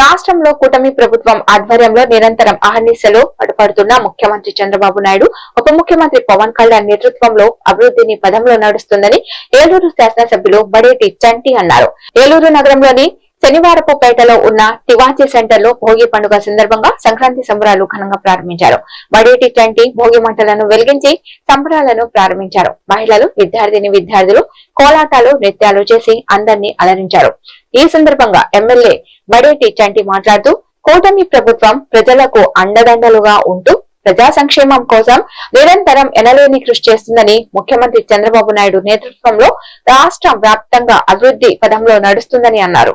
రాష్ట్రంలో కూటమి ప్రభుత్వం ఆధ్వర్యంలో నిరంతరం అహర్నిశలు అడుపడుతున్న ముఖ్యమంత్రి చంద్రబాబు నాయుడు ఉప ముఖ్యమంత్రి పవన్ కళ్యాణ్ నేతృత్వంలో అభివృద్ధిని పదంలో నడుస్తుందని ఏలూరు శాసనసభ్యులు బడేటి చంటి అన్నారు. ఏలూరు నగరంలోని శనివారపుపేటలో ఉన్న తివాచీ సెంటర్లో భోగి పండుగ సందర్భంగా సంక్రాంతి సంబరాలు ఘనంగా ప్రారంభించారు. బడేటి చంటి భోగి మంటలను వెలిగించి సంబరాలను ప్రారంభించారు. మహిళలు విద్యార్థిని విద్యార్థులు కోలాటాలు నృత్యాలు చేసి అందరినీ అలరించారు. ఈ సందర్భంగా ఎమ్మెల్యే బడేటి చంటి మాట్లాడుతూ కూటమి ప్రభుత్వం ప్రజలకు అండదండలుగా ఉంటూ ప్రజా సంక్షేమం కోసం నిరంతరం ఎనలేని కృషి చేస్తుందని ముఖ్యమంత్రి చంద్రబాబు నాయుడు నేతృత్వంలో రాష్ట్ర వ్యాప్తంగా అభివృద్ధి పదంలో నడుస్తుందని అన్నారు.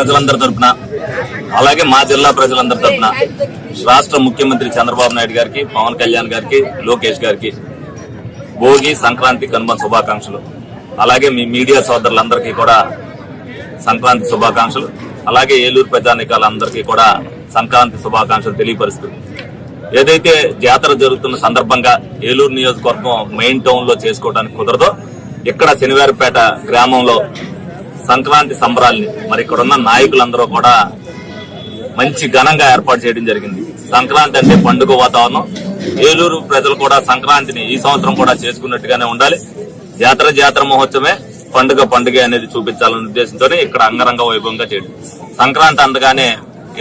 ప్రజలందరి తరఫున అలాగే మా జిల్లా ప్రజలందరి తరపున రాష్ట్ర ముఖ్యమంత్రి చంద్రబాబు నాయుడు గారికి పవన్ కళ్యాణ్ గారికి లోకేష్ గారికి భోగి సంక్రాంతి కనుమ శుభాకాంక్షలు. అలాగే మీ మీడియా సోదరులందరికీ కూడా సంక్రాంతి శుభాకాంక్షలు. అలాగే ఏలూరు ప్రజానికాలందరికీ కూడా సంక్రాంతి శుభాకాంక్షలు తెలియపరుస్తుంది ఏదైతే జాతర జరుగుతున్న సందర్భంగా ఏలూరు నియోజకవర్గం మెయిన్ టౌన్లో చేసుకోవడానికి కుదరదో ఇక్కడ శనివారపేట గ్రామంలో సంక్రాంతి సంబరాల్ని మరి ఇక్కడ ఉన్న నాయకులందరూ కూడా మంచి ఘనంగా ఏర్పాటు చేయడం జరిగింది. సంక్రాంతి అంటే పండుగ వాతావరణం. ఏలూరు ప్రజలు కూడా సంక్రాంతిని ఈ సంవత్సరం కూడా చేసుకున్నట్టుగానే ఉండాలి. జాతర జాతర మహోత్సవమే పండుగ పండుగ అనేది చూపించాలనే ఉద్దేశంతో ఇక్కడ అంగరంగ వైభవంగా చేయడం. సంక్రాంతి అందగానే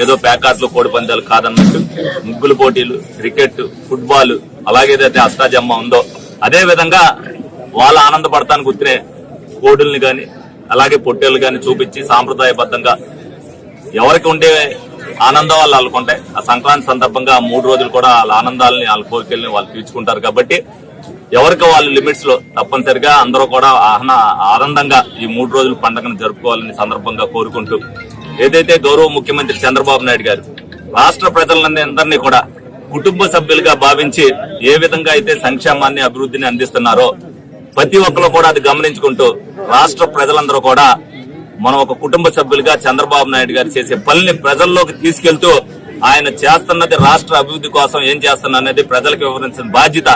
ఏదో ప్యాకాట్లు కోడి పందాలు కాదన్నట్టు ముగ్గులు పోటీలు క్రికెట్ ఫుట్బాల్ అలాగే ఏదైతే అష్టాజమ్మ ఉందో అదే విధంగా వాళ్ళ ఆనందపడతానికి గుర్తునే కోడుల్ని కానీ అలాగే పొట్టేళ్ళు కానీ చూపించి సాంప్రదాయబద్ధంగా ఎవరికి ఉండే ఆనందం వాళ్ళు వాళ్ళకుంటాయి ఆ సంక్రాంతి సందర్భంగా ఆ మూడు రోజులు కూడా వాళ్ళ ఆనందాలని వాళ్ళ కోరికల్ని వాళ్ళు తీర్చుకుంటారు కాబట్టి ఎవరికి వాళ్ళ లిమిట్స్లో తప్పనిసరిగా అందరూ కూడా ఆహ్న ఆనందంగా ఈ మూడు రోజుల పండుగను జరుపుకోవాలని సందర్భంగా కోరుకుంటూ ఏదైతే గౌరవ ముఖ్యమంత్రి చంద్రబాబు నాయుడు గారు రాష్ట్ర ప్రజలందరినీ కూడా కుటుంబ సభ్యులుగా భావించి ఏ విధంగా అయితే సంక్షేమాన్ని అభివృద్ధిని అందిస్తున్నారో ప్రతి ఒక్కరు కూడా అది గమనించుకుంటూ రాష్ట్ర ప్రజలందరూ కూడా మనం ఒక కుటుంబ సభ్యులుగా చంద్రబాబు నాయుడు గారు చేసే పనిని ప్రజల్లోకి తీసుకెళ్తూ ఆయన చేస్తున్నది రాష్ట్ర అభివృద్ధి కోసం ఏం చేస్తున్నా అనేది ప్రజలకు వివరించిన బాధ్యత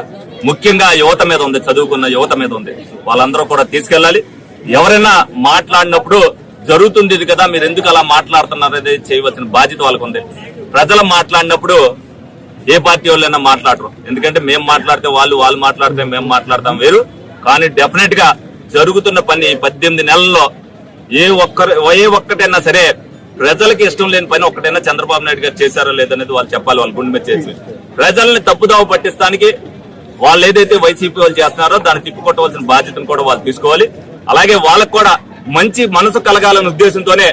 ముఖ్యంగా యువత మీద ఉంది చదువుకున్న యువత మీద ఉంది. వాళ్ళందరూ కూడా తీసుకెళ్ళాలి. ఎవరైనా మాట్లాడినప్పుడు జరుగుతుంది ఇది కదా మీరు ఎందుకు అలా మాట్లాడుతున్నారు అనేది చేయవలసిన బాధ్యత వాళ్ళకు ఉంది. ప్రజలు మాట్లాడినప్పుడు ఏ పార్టీ వాళ్ళైనా మాట్లాడరు. ఎందుకంటే మేము మాట్లాడితే వాళ్ళు వాళ్ళు మాట్లాడితే మేము మాట్లాడతాం వేరు. కానీ డెఫినెట్గా జరుగుతున్న పని పద్దెనిమిది నెలల్లో ఏ ఒక్కరు ఏ ఒక్కటైనా సరే ప్రజలకి ఇష్టం లేని పని ఒక్కటైనా చంద్రబాబు నాయుడు గారు చేశారో లేదనేది వాళ్ళు చెప్పాలి వాళ్ళు గుండె మీద చేసి. ప్రజల్ని తప్పుదావ పట్టిస్తానికి వాళ్ళు ఏదైతే వైసీపీ వాళ్ళు చేస్తున్నారో దాన్ని తిప్పుకొట్టవలసిన బాధ్యతను కూడా వాళ్ళు తీసుకోవాలి. అలాగే వాళ్ళకు కూడా మంచి మనసు కలగాలనే ఉద్దేశంతోనే